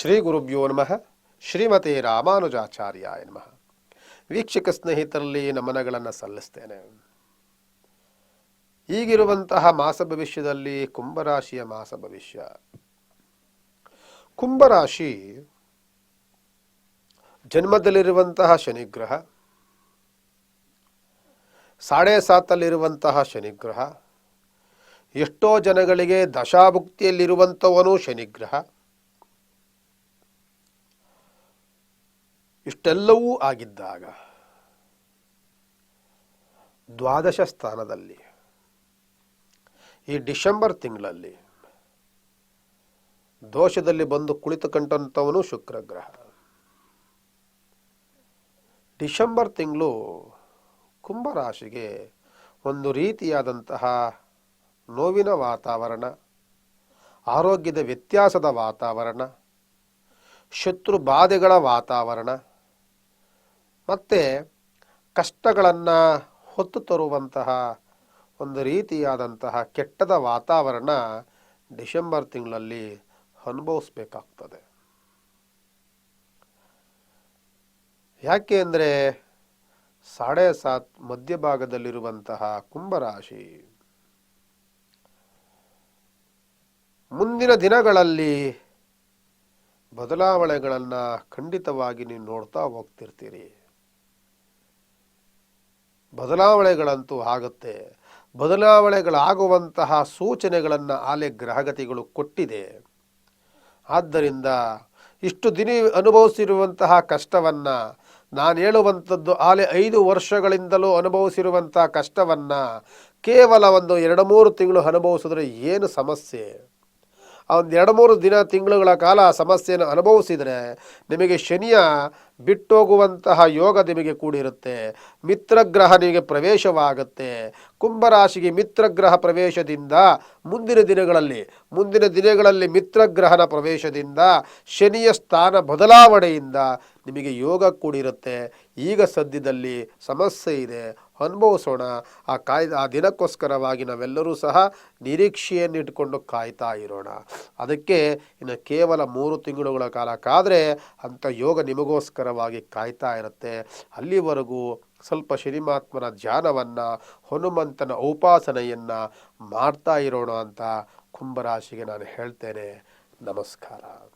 ಶ್ರೀ ಗುರುಭ್ಯೋ ನಮಃ. ಶ್ರೀಮತಿ ರಾಮಾನುಜಾಚಾರ್ಯ ನಮಃ. ವೀಕ್ಷಕ ಸ್ನೇಹಿತರಲ್ಲಿ ನಮನಗಳನ್ನು ಸಲ್ಲಿಸ್ತೇನೆ. ಈಗಿರುವಂತಹ ಮಾಸ ಭವಿಷ್ಯದಲ್ಲಿ ಕುಂಭರಾಶಿಯ ಮಾಸ ಭವಿಷ್ಯ. ಕುಂಭರಾಶಿ ಜನ್ಮದಲ್ಲಿರುವಂತಹ ಶನಿಗ್ರಹ, ಸಾಡೆ ಸಾತಲ್ಲಿರುವಂತಹ ಶನಿಗ್ರಹ, ಎಷ್ಟೋ ಜನಗಳಿಗೆ ದಶಾಭುಕ್ತಿಯಲ್ಲಿರುವಂಥವನು ಶನಿಗ್ರಹ ಇಷ್ಟೆಲ್ಲವೂ ಆಗಿದ್ದಾಗ ದ್ವಾದಶ ಸ್ಥಾನದಲ್ಲಿ ಈ ಡಿಸೆಂಬರ್ ತಿಂಗಳಲ್ಲಿ ದೋಷದಲ್ಲಿ ಬಂದು ಕುಳಿತುಕೊಂಡಂಥವನು ಶುಕ್ರಗ್ರಹ. ಡಿಸೆಂಬರ್ ತಿಂಗಳು ಕುಂಭರಾಶಿಗೆ ಒಂದು ರೀತಿಯಾದಂತಹ ನೋವಿನ ವಾತಾವರಣ, ಆರೋಗ್ಯದ ವ್ಯತ್ಯಾಸದ ವಾತಾವರಣ, ಶತ್ರು ಬಾಧೆಗಳ ವಾತಾವರಣ ಮತ್ತು ಕಷ್ಟಗಳನ್ನು ಹೊತ್ತು ತರುವಂತಹ ಒಂದು ರೀತಿಯಾದಂತಹ ಕೆಟ್ಟದ ವಾತಾವರಣ ಡಿಸೆಂಬರ್ ತಿಂಗಳಲ್ಲಿ ಅನುಭವಿಸ್ಬೇಕಾಗ್ತದೆ. ಯಾಕೆ ಅಂದರೆ ಸಾಡೆ ಸಾತ್ ಮಧ್ಯಭಾಗದಲ್ಲಿರುವಂತಹ ಕುಂಭರಾಶಿ. ಮುಂದಿನ ದಿನಗಳಲ್ಲಿ ಬದಲಾವಣೆಗಳನ್ನು ಖಂಡಿತವಾಗಿ ನೀವು ನೋಡ್ತಾ ಹೋಗ್ತಿರ್ತೀರಿ. ಬದಲಾವಣೆಗಳಂತೂ ಆಗುತ್ತೆ. ಬದಲಾವಣೆಗಳಾಗುವಂತಹ ಸೂಚನೆಗಳನ್ನು ಆಲೆ ಗ್ರಹಗತಿಗಳು ಕೊಟ್ಟಿದೆ. ಆದ್ದರಿಂದ ಇಷ್ಟು ದಿನ ಅನುಭವಿಸಿರುವಂತಹ ಕಷ್ಟವನ್ನು, ನಾನು ಹೇಳುವಂಥದ್ದು ಆಲೆ ಐದು ವರ್ಷಗಳಿಂದಲೂ ಅನುಭವಿಸಿರುವಂತಹ ಕಷ್ಟವನ್ನು ಕೇವಲ ಒಂದು ಎರಡು ಮೂರು ತಿಂಗಳು ಅನುಭವಿಸಿದ್ರೆ ಏನು ಸಮಸ್ಯೆ? ಒಂದು ಎರಡು ಮೂರು ದಿನ ತಿಂಗಳುಗಳ ಕಾಲ ಸಮಸ್ಯೆಯನ್ನು ಅನುಭವಿಸಿದರೆ ನಿಮಗೆ ಶನಿಯ ಬಿಟ್ಟೋಗುವಂತಹ ಯೋಗ ನಿಮಗೆ ಕೂಡಿರುತ್ತೆ. ಮಿತ್ರಗ್ರಹ ನಿಮಗೆ ಪ್ರವೇಶವಾಗುತ್ತೆ. ಕುಂಭರಾಶಿಗೆ ಮಿತ್ರಗ್ರಹ ಪ್ರವೇಶದಿಂದ ಮುಂದಿನ ದಿನಗಳಲ್ಲಿ ಮುಂದಿನ ದಿನಗಳಲ್ಲಿ ಮಿತ್ರಗ್ರಹನ ಪ್ರವೇಶದಿಂದ ಶನಿಯ ಸ್ಥಾನ ಬದಲಾವಣೆಯಿಂದ ನಿಮಗೆ ಯೋಗ ಕೂಡಿರುತ್ತೆ. ಈಗ ಸದ್ಯದಲ್ಲಿ ಸಮಸ್ಯೆ ಇದೆ. ಅನುಭವಿಸೋಣ. ಆ ಕಾಯ್ದ, ಆ ದಿನಕ್ಕೋಸ್ಕರವಾಗಿ ನಾವೆಲ್ಲರೂ ಸಹ ನಿರೀಕ್ಷೆಯನ್ನು ಇಟ್ಕೊಂಡು ಕಾಯ್ತಾ ಇರೋಣ. ಅದಕ್ಕೆ ಇನ್ನು ಕೇವಲ ಮೂರು ತಿಂಗಳುಗಳ ಕಾಲ ಕಾದರೆ ಅಂಥ ಯೋಗ ನಿಮಗೋಸ್ಕರವಾಗಿ ಕಾಯ್ತಾ ಇರುತ್ತೆ. ಅಲ್ಲಿವರೆಗೂ ಸ್ವಲ್ಪ ಶ್ರೀಮಾತ್ಮನ ಧ್ಯಾನವನ್ನು, ಹನುಮಂತನ ಉಪಾಸನೆಯನ್ನು ಮಾಡ್ತಾ ಇರೋಣ ಅಂತ ಕುಂಭರಾಶಿಗೆ ನಾನು ಹೇಳ್ತೇನೆ. ನಮಸ್ಕಾರ.